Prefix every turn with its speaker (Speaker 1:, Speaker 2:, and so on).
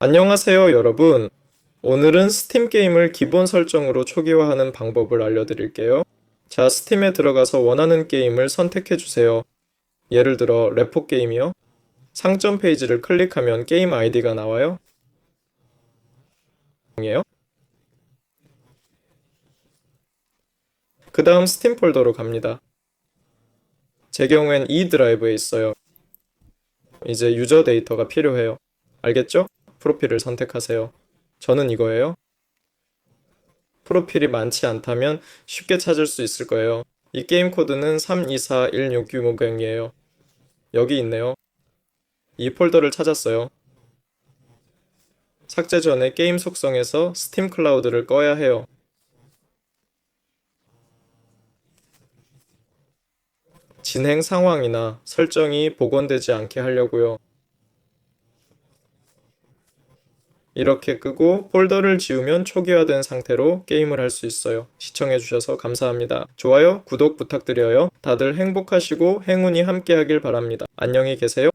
Speaker 1: 안녕하세요, 여러분. 오늘은 스팀 게임을 기본 설정으로 초기화하는 방법을 알려드릴게요. 자, 스팀에 들어가서 원하는 게임을 선택해 주세요. 예를 들어, 레포 게임이요. 상점 페이지를 클릭하면 게임 아이디가 나와요. 그 다음 스팀 폴더로 갑니다. 제 경우엔 E 드라이브에 있어요. 이제 유저 데이터가 필요해요. 알겠죠? 프로필을 선택하세요. 저는 이거예요. 프로필이 많지 않다면 쉽게 찾을 수 있을 거예요. 이 게임 코드는 32416960이에요. 여기 있네요. 이 폴더를 찾았어요. 삭제 전에 게임 속성에서 스팀 클라우드를 꺼야 해요. 진행 상황이나 설정이 복원되지 않게 하려고요. 이렇게 끄고 폴더를 지우면 초기화된 상태로 게임을 할 수 있어요. 시청해주셔서 감사합니다. 좋아요, 구독 부탁드려요. 다들 행복하시고 행운이 함께하길 바랍니다. 안녕히 계세요.